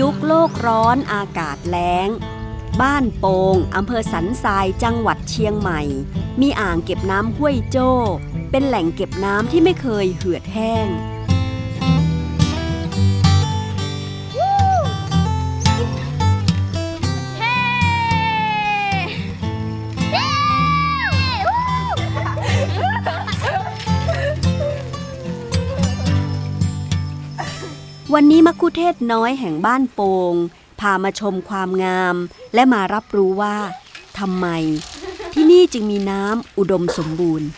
ยุคโลกร้อนอากาศแล้ง บ้านโปงอำเภอสันทรายจังหวัดเชียงใหม่ มีอ่างเก็บน้ำห้วยโจ้ เป็นแหล่งเก็บน้ำที่ไม่เคยเหือดแห้ง วันนี้มักคุเทศก์น้อยแห่งบ้านโปง พามาชมความงาม และมารับรู้ว่าทำไม ที่นี่จึงมีน้ำอุดมสมบูรณ์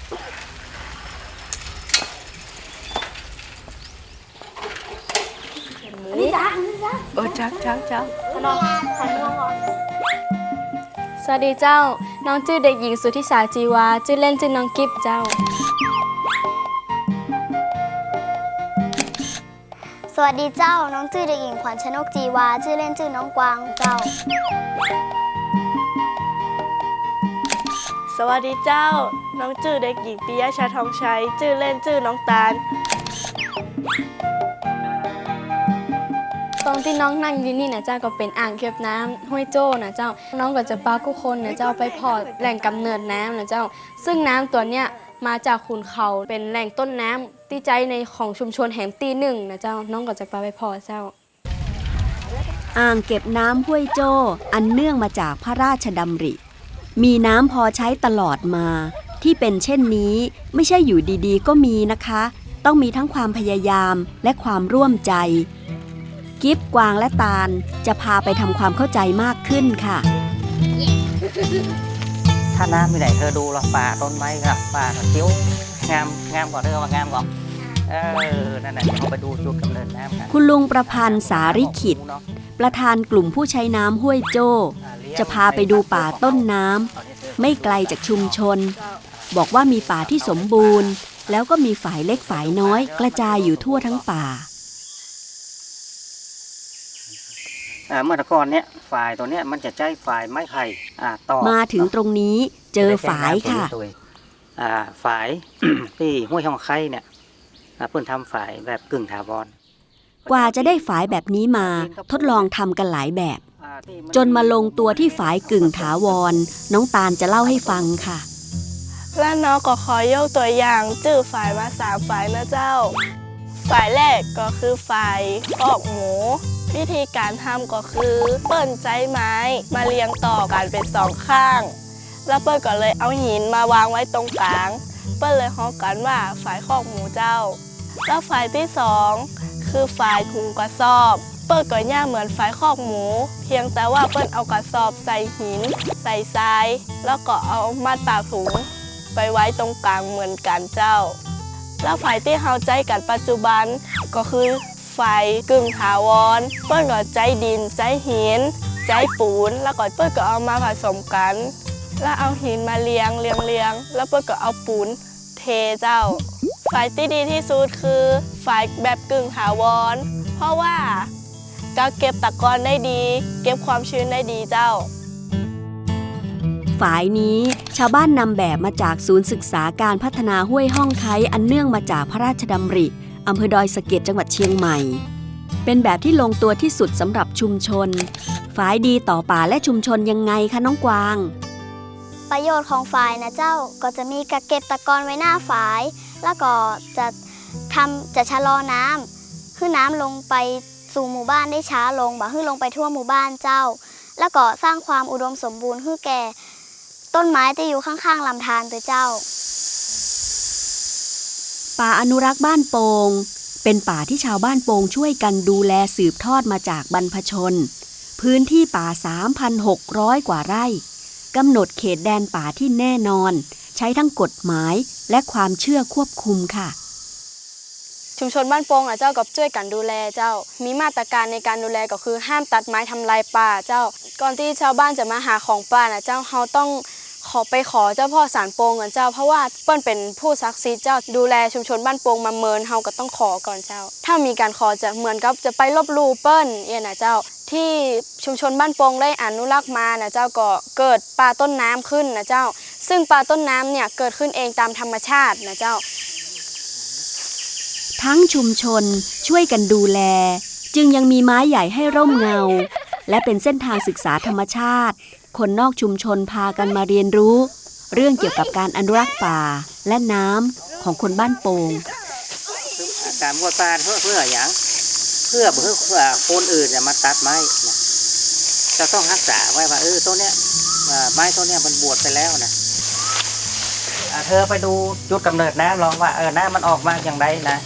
เออจักจักจักสวัสดีเจ้า น้องชื่อเด็กหญิงสุทธิสาจีวา ชื่อเล่นชื่อน้องกิฟเจ้า วัสดีเจ้า น้องชื่อเด็กหญิงขวัญชนกจีวา ชื่อเล่นชื่อน้องกวางเจ้า สวัสดีเจ้า น้องจื้อเด็กหญิงปิยะชาทองชัย ชื่อเล่นชื่อน้องตาล ตรงที่น้องนั่งอยู่นี่นะเจ้าก็เป็นอ่างเก็บน้ำห้วยโจ้นะเจ้า น้องก็จะปากุคนนะเจ้าไปพอดแหล่งกำเนิดน้ำนะเจ้า ซึ่งน้ำตัวเนี้ย มาจากขุนเขาเป็นแหล่งต้นน้ำที่ใจในของชุมชนแหมตีหนึ่งนะเจ้าน้องก็จะปาไปพอเจ้า อ่างเก็บน้ำห้วยโจ้อันเนื่องมาจากพระราชดำริ มีน้ำพอใช้ตลอดมา ที่เป็นเช่นนี้ไม่ใช่อยู่ดีๆ ก็มีนะคะ ต้องมีทั้งความพยายามและความร่วมใจ กิฟกวางและตาลจะพาไปทำความเข้าใจมากขึ้นค่ะ ถ้าน้ำม่ไหนเธอดูหรอป่าต้นไม้ครับป่าเขียวงามงามกว่าเดิมว่างามกว่าเออนั่นแหละเดี๋ยวเราไปดูจุดกำเนิดน้ำกันคุณลุงประพันธ์สาริขิตประธานกลุ่มผู้ใช้น้ำห้วยโจ้ จะพาไปดูป่าต้นน้ำไม่ไกลจากชุมชน บอกว่ามีป่าที่สมบูรณ์ แล้วก็มีฝ่ายเล็กฝ่ายน้อย กระจายอยู่ทั่วทั้งป่า อ่า เมื่อตะกอนเนี้ยฝ่ายตัวเนี้ยมันจะใช้ฝ่ายไม้ไผ่อ่าต่อมาถึงตรงนี้เจอฝายค่ะอ่าฝายที่ห้วยห้องไข่เนี่ยอ่าเพิ่นทำฝ่ายแบบกึ่งถาวรกว่าจะได้ฝายแบบนี้มาทดลองทำกันหลายแบบอ่าที่จนมาลงตัวที่ฝายกึ่งถาวร น้องตาลจะเล่าให้ฟังค่ะ และน้องก็ขอยกตัวอย่างจื้อฝ่ายมาสามฝ่ายนะเจ้าฝ่ายแรกก็คือฝ่ายออกหมู วิธีการทำก็คือเปิ้นใจไม้มาเรียงต่อกันเป็นสองข้าง แล้วเปิ้ลก็เลยเอาหินมาวางไว้ตรงกลาง เปิ้ลเลยฮ้อกันว่าฝ่ายคอกหมูเจ้า แล้วฝ่ายที่สองคือฝ่ายถุงกระสอบ เปิ้ลก็ย่าเหมือนฝ่ายคอกหมู เพียงแต่ว่าเปิ้ลเอากระสอบใส่หิน ใส่ทราย แล้วก็เอามัดปากถุง ไปไว้ตรงกลางเหมือนกันเจ้า แล้วฝ่ายที่เฮาใจกันปัจจุบันก็คือ ฝ่ายกึ่งถาวร เปิ้ลก็ใจดิน ใจหิน ใจปูน แล้วก็เปิ้ลก็เอามาผสมกัน แล้วเอาหินมาเรียงเรียงเรียง แล้วเปิ้ลก็เอาปูนเทเจ้าฝ่ายที่ดีที่สุดคือฝ่ายแบบกึ่งถาวร เพราะว่าก็เก็บตะกอนได้ดี เก็บความชื้นได้ดีเจ้าฝายนี้ชาวบ้านนำแบบมาจากศูนย์ศึกษาการพัฒนาห้วยห้องไคอันเนื่องมาจากพระราชดำริ อำเภอดอยสะเก็ดจังหวัดเชียงใหม่ เป็นแบบที่ลงตัวที่สุดสำหรับชุมชนฝายดีต่อป่าและชุมชนยังไงคะน้องกวาง ประโยชน์ของฝายนะเจ้าก็จะมีกระเก็บตะกอนไว้หน้าฝาย แล้วก็จะทำจะชะลอน้ำให้น้ำลงไปสู่หมู่บ้านได้ช้าลงบ่ให้ลงไปทั่วหมู่บ้านเจ้า แล้วก็สร้างความอุดมสมบูรณ์ให้แก่ ต้นไม้ที่อยู่ข้างๆลำธารตัวเจ้า ป่าอนุรักษ์บ้านโปงเป็นป่าที่ชาวบ้านโปงช่วยกันดูแลสืบทอดมาจากบรรพชน พื้นที่ป่า 3,600 กว่าไร่กำหนดเขตแดนป่าที่แน่นอน ใช้ทั้งกฎหมายและความเชื่อควบคุมค่ะ ชุมชนบ้านโป่งอะเจ้ากับช่วยกันดูแลเจ้า มีมาตรการในการดูแลก็คือห้ามตัดไม้ทำลายป่าเจ้า ก่อนที่ชาวบ้านจะมาหาของป่านะเจ้าเขาต้อง ขอไปขอเจ้าพ่อสารโปงก่อนเจ้า เพราะว่าเปิ้นเป็นผู้ศักดิ์สิทธิ์เจ้าดูแลชุมชนบ้านโป่งมาเมินเฮาก็ต้องขอก่อนเจ้า ถ้ามีการขอจะเหมือนกับจะไปลบลู่เปิ้นเอียนะเจ้า ที่ชุมชนบ้านโป่งได้อนุรักษ์มานะเจ้าก็เกิดปลาต้นน้ำขึ้นนะเจ้า ซึ่งปลาต้นน้ำเนี่ยเกิดขึ้นเองตามธรรมชาตินะเจ้า ทั้งชุมชนช่วยกันดูแล จึงยังมีไม้ใหญ่ให้ร่มเงา และเป็นเส้นทางศึกษาธรรมชาติ คนนอกชุมชนพากันมาเรียนรู้ เรื่องเกี่ยวกับการอนุรักษ์ป่าและน้ำของคนบ้านโป่งการวชป่าเพื่อเพื่ออย่างเพื่อเพื่อเพื่อคนอื่นจะมาตัดไม้นะจะต้องรักษาไว้ว่าเออต้นเนี้ยไม้ต้นเนี้ยมันบวชไปแล้วนะเธอไปดูจุดกำเนิดน้ำลองว่าเออน้ำมันออกมาอย่างไรนะ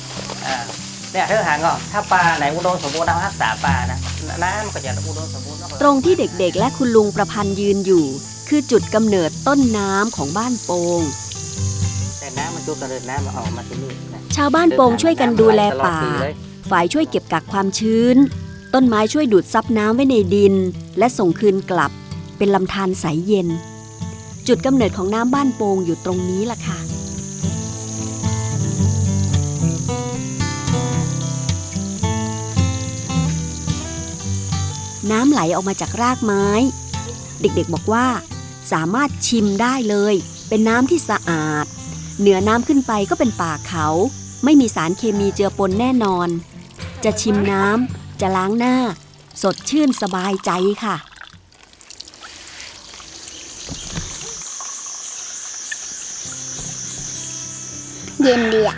เนี่ยเธอหางออกถ้าป่าไหนอุดมสมบูรณ์เรารักษาป่านะ น้ำมันก็จะอุดมสมบูรณ์ตรงที่เด็กๆ และคุณลุงประพันธ์ยืนอยู่ คือจุดกำเนิดต้นน้ำของบ้านโปงแต่น้ำมันจุดกำเนิดน้ำมันออกมาที่นี่นะชาวบ้านโปงช่วยกันดูแลป่าตอดปีเลยฝ่ายช่วยเก็บกักความชื้น ต้นไม้ช่วยดูดซับน้ำไว้ในดิน และส่งคืนกลับ เป็นลำธารใสเย็น จุดกำเนิดของน้ำบ้านโปงอยู่ตรงนี้ล่ะค่ะ น้ำไหลออกมาจากรากไม้ เด็กๆบอกว่า สามารถชิมได้เลย เป็นน้ำที่สะอาด เหนือน้ำขึ้นไปก็เป็นป่าเขา ไม่มีสารเคมีเจือปนแน่นอน จะชิมน้ำจะล้างหน้า สดชื่นสบายใจค่ะเย็นดีอะ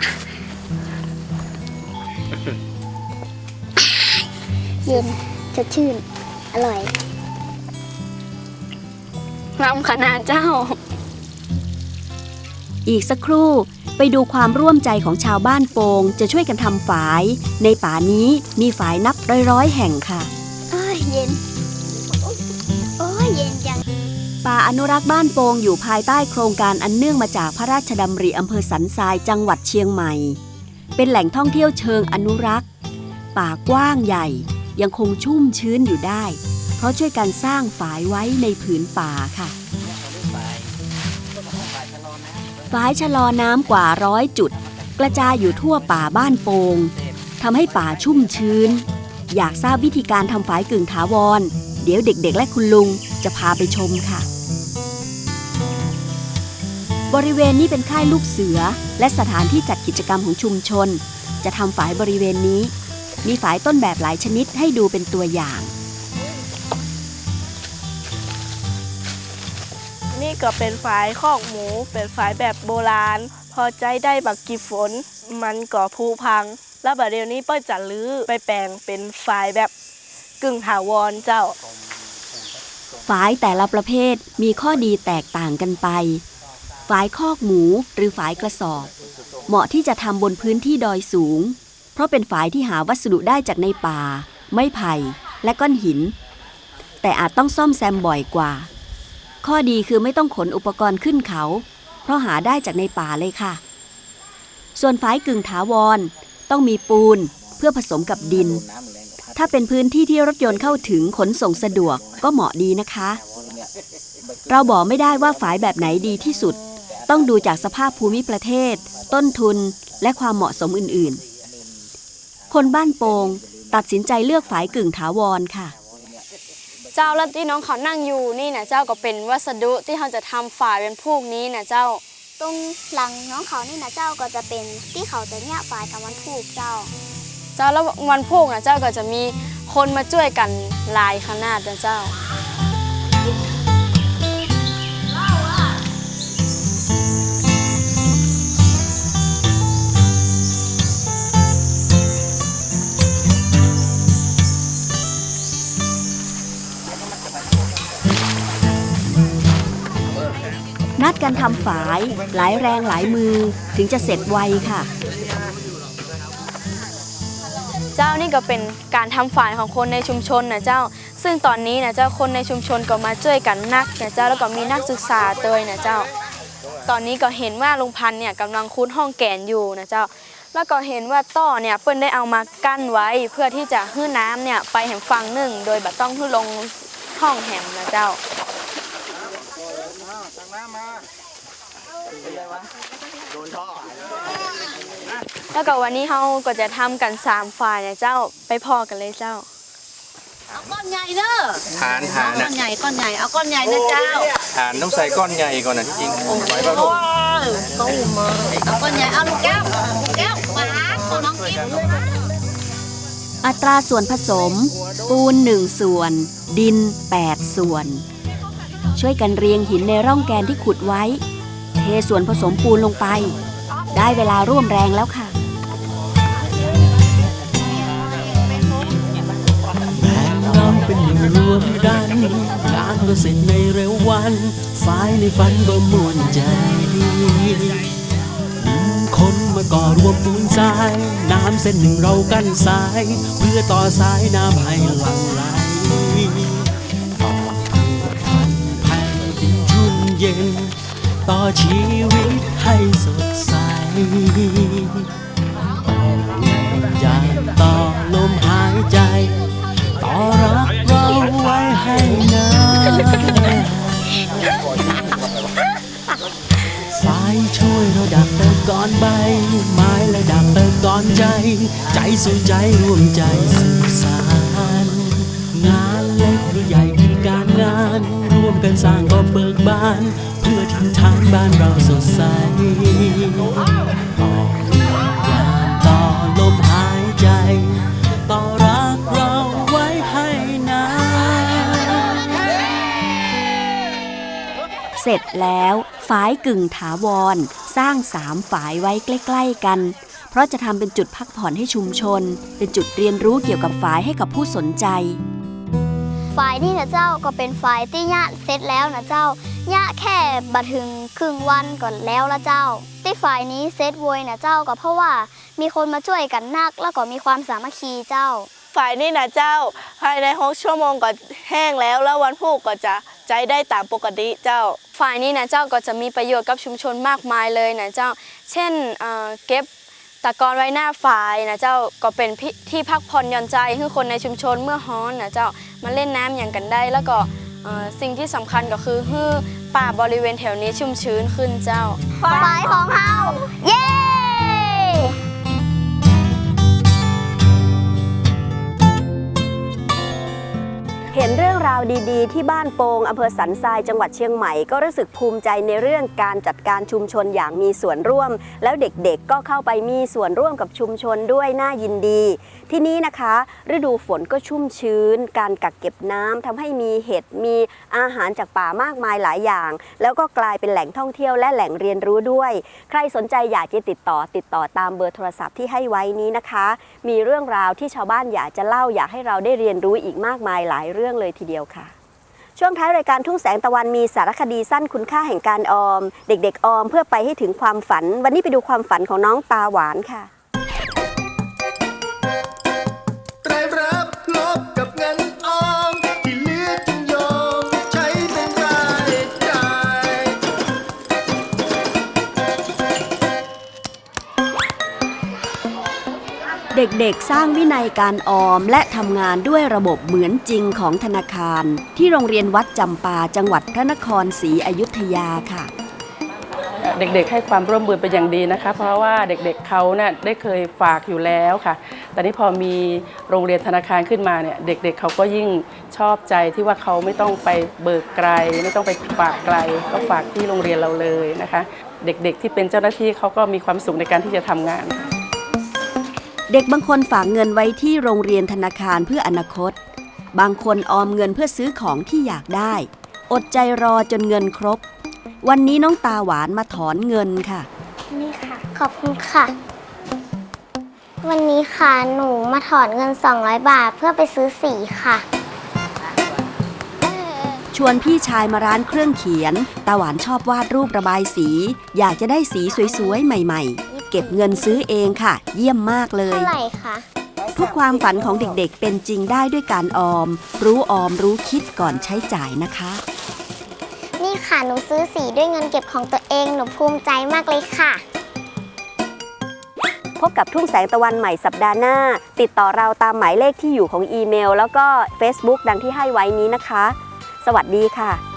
เย็นสดชื่น อร่อยน้ำขนาดเจ้า อีกสักครู่ไปดูความร่วมใจของชาวบ้านโปงจะช่วยกันทำฝาย ในป่านี้มีฝายนับร้อยๆแห่งค่ะโอ้ยเย็น โอ้ยเย็นจัง ป่าอนุรักษ์บ้านโปงอยู่ภายใต้โครงการอันเนื่องมาจากพระราชดำริอำเภอสันทรายจังหวัดเชียงใหม่ เป็นแหล่งท่องเที่ยวเชิงอนุรักษ์ ป่ากว้างใหญ่ ยังคงชุ่มชื้นอยู่ได้ เพราะช่วยกันสร้างฝายไว้ในผืนป่าค่ะฝายชะลอน้ำกว่าร้อยจุด กระจายอยู่ทั่วป่าบ้านโปงทำให้ป่าชุ่มชื้น อยากทราบวิธีการทำฝายกึ่งถาวร เดี๋ยวเด็กๆ และคุณลุงจะพาไปชมค่ะ บริเวณนี้เป็นค่ายลูกเสือ และสถานที่จัดกิจกรรมของชุมชน จะทำฝายบริเวณนี้ มีฝายต้นแบบหลายชนิดให้ดูเป็นตัวอย่าง นี่ก็เป็นฝายคอกหมู เป็นฝายแบบโบราณ พอใจได้บักกี่ฝน มันก่อผูพัง แล้วบัดเดี๋ยวนี้เปิ้ลจะลื้อไปแปลงเป็นฝายแบบกึ่งถาวรเจ้าฝายแต่ละประเภทมีข้อดีแตกต่างกันไปฝายคอกหมูหรือฝายกระสอบ เหมาะที่จะทำบนพื้นที่ดอยสูงเพ ราะเป็นฝายที่หาวัสดุได้จากในป่า ไม้ไผ่ และก้อนหิน แต่อาจต้องซ่อมแซมบ่อยกว่า ข้อดีคือไม่ต้องขนอุปกรณ์ขึ้นเขา เพราะหาได้จากในป่าเลยค่ะ ส่วนฝายกึ่งถาวร ต้องมีปูนเพื่อผสมกับดิน ถ้าเป็นพื้นที่ที่รถยนต์เข้าถึงขนส่งสะดวกก็เหมาะดีนะคะ เราบอกไม่ได้ว่าฝายแบบไหนดีที่สุด ต้องดูจากสภาพภูมิประเทศ ต้นทุน และความเหมาะสมอื่นๆ คนบ้านโปงตัดสินใจเลือกฝายกึ่งถาวรค่ะ เจ้าแล้วที่น้องเขานั่งอยู่นี่นะเจ้าก็เป็นวัสดุที่เขาจะทำฝายเป็นพวกนี้นะเจ้า ตรงหลังน้องเขานี่นะเจ้าก็จะเป็นที่เขาจะเนี่ยฝ่ายทำวันผูกเจ้า เจ้าแล้ววันพวกนะเจ้าก็จะมีคนมาช่วยกันหลายขนาดนะเจ้า นัดกันทำฝาย หลายแรงหลายมือถึงจะเสร็จไวค่ะ เจ้านี่ก็เป็นการทำฝายของคนในชุมชนนะเจ้า ซึ่งตอนนี้นะเจ้าคนในชุมชนก็มาช่วยกันนักนะเจ้าแล้วก็มีนักศึกษาเตยนะเจ้า ตอนนี้ก็เห็นว่าลุงพันเนี่ยกำลังคุ้นห้องแกนอยู่นะเจ้า แล้วก็เห็นว่าต้อเนี่ยเปิ้นได้เอามากั้นไว้เพื่อที่จะให้น้ำเนี่ยไปแห่งฝั่งหนึ่ง โดยบัดต้องให้ลงห้องแหมนะเจ้า แล้วก็วันนี้เขาก็จะทำกันสามฝ่ายนะเจ้าไปพอกันเลยเจ้า เอาก้อนใหญ่เด้อฐานฐานก้อนะนใหญ่ก้อนใหญ่เอาก้อนใหญ่นะเจ้าฐานต้องใส่ก้อนใหญ่ก่อนนะที่จริงไว้เปล่าลูกตู้มือเอาก้อนใหญ่เอาลูกแก้วลูกแก้วมาหาตัวน้องกิ๊บอัตราส่วนผสม ปูน 1 ส่วน ดิน 8 ส่วน ช่วยกันเรียงหินในร่องแกนที่ขุดไว้เท ส่วนผสมปูนลงไป ได้เวลาร่วมแรงแล้วค่ะแบ่งเราเป็นหนึ่งรวมกันงานก็เสร็จในเร็ววันฝ่ายในฝันก็มวนใจคนมาก่อรวมปูนทราย น้ำเส้นหนึ่งเรากั้นสาย เพื่อต่อสายน้ำให้หลั่งไหลต่อแผ่นดินชุ่มเย็น ต่อชีวิตให้สดใสอยากต่อลมหายใจ ต่อรักเราไว้ให้นานสายช่วยเราดักเติมก่อนใบ ไม้และดักเติมก่อนใจ ใจสู่ใจร่วมใจสื่อสารงานเล็กหรือใหญ่คือการงาน ร่วมกันสร้างก็เบิกบาน ทิศทางบ้านเราสดใสต่อยาต่อลมหายใจ ต่อรักเราไว้ให้นานเสร็จแล้วฝายกึ่งถาวร สร้างสามฝายไว้ใกล้ๆกัน เพราะจะทำเป็นจุดพักผ่อนให้ชุมชน เป็นจุดเรียนรู้เกี่ยวกับฝายให้กับผู้สนใจายนี่นะเจ้าก็เป็นฝ่ายที่ยะเสร็จแล้วนะเจ้ายะแค่บัดถึงครึ่งวันก่อนแล้วละเจ้าที่ฝ่ายนี้เซตโวยนะเจ้าก็เพราะว่ามีคนมาช่วยกันนัก แล้วก็มีความสามัคคีเจ้า ฝ่ายนี่นะเจ้า ภายในหกชั่วโมงก็แห้งแล้วแล้ววันพรุ่งก็จะใจได้ตามปกติเจ้า ฝ่ายนี้นะเจ้าก็จะมีประโยชน์กับชุมชนมากมายเลยนะเจ้า เช่นเอ่อเก็บ ตะกอนไว้หน้าฝายนะเจ้าก็เป็นที่พักผ่อนหย่อนใจให้คนในชุมชนเมื่อฮ้อนนะเจ้ามาเล่นน้ำอย่างกันได้ แล้วก็สิ่งที่สำคัญก็คือให้ป่าบริเวณแถวนี้ชุ่มชื้นขึ้นเจ้าฝายของเฮาเย้ เห็นเรื่องราวดีๆ ที่บ้านโปงอำเภอสันทรายจังหวัดเชียงใหม่ ก็รู้สึกภูมิใจในเรื่องการจัดการชุมชนอย่างมีส่วนร่วม แล้วเด็กๆก็เข้าไปมีส่วนร่วมกับชุมชนด้วยน่ายินดี ที่นี้นะคะ ฤดูฝนก็ชุ่มชื้น การกักเก็บน้ำทำให้มีเห็ดมีอาหารจากป่ามากมายหลายอย่าง แล้วก็กลายเป็นแหล่งท่องเที่ยวและแหล่งเรียนรู้ด้วย ใครสนใจอยากจะติดต่อติดต่อตามเบอร์โทรศัพท์ที่ให้ไว้นี้นะคะ มีเรื่องราวที่ชาวบ้านอยากจะเล่าอยากให้เราได้เรียนรู้อีกมากมายหลายเรื่องเลยทีเดียวค่ะ ช่วงท้ายรายการทุ่งแสงตะวันมีสารคดีสั้นคุณค่าแห่งการออม เด็กๆออมเพื่อไปให้ถึงความฝัน วันนี้ไปดูความฝันของน้องตาหวานค่ะ เด็กๆ สร้างวินัยการออมและทำงานด้วยระบบเหมือนจริงของธนาคาร ที่โรงเรียนวัดจำปาจังหวัดพระนครศรีอยุธยาค่ะ เด็กๆ ให้ความร่วมมือเป็นอย่างดีนะคะ เพราะว่าเด็กๆเขาเนี่ยได้เคยฝากอยู่แล้วค่ะ แต่นี้พอมีโรงเรียนธนาคารขึ้นมาเนี่ยเด็กๆเขาก็ยิ่งชอบใจที่ว่าเขาไม่ต้องไปเบิกไกล ไม่ต้องไปฝากไกล ก็ฝากที่โรงเรียนเราเลยนะคะ เด็กๆ ที่เป็นเจ้าหน้าที่เขาก็มีความสุขในการที่จะทำงาน เด็กบางคนฝากเงินไว้ที่โรงเรียนธนาคารเพื่ออนาคต บางคนออมเงินเพื่อซื้อของที่อยากได้ อดใจรอจนเงินครบ วันนี้น้องตาหวานมาถอนเงินค่ะ นี่ค่ะ ขอบคุณค่ะ วันนี้ค่ะหนูมาถอนเงิน 200 บาทเพื่อไปซื้อสีค่ะ ชวนพี่ชายมาร้านเครื่องเขียน ตาหวานชอบวาดรูประบายสี อยากจะได้สีสวยๆ ใหม่ ๆ เก็บเงินซื้อเองค่ะ เยี่ยมมากเลย เท่าไหร่คะทุกความฝันของเด็กๆ เป็นจริงได้ด้วยการออม รู้ออมรู้คิดก่อนใช้จ่ายนะคะ นี่ค่ะหนูซื้อสีด้วยเงินเก็บของตัวเองหนูภูมิใจมากเลยค่ะ พบกับทุ่งแสงตะวันใหม่สัปดาห์หน้า ติดต่อเราตามหมายเลขที่อยู่ของอีเมล แล้วก็ Facebook ดังที่ให้ไว้นี้นะคะ สวัสดีค่ะ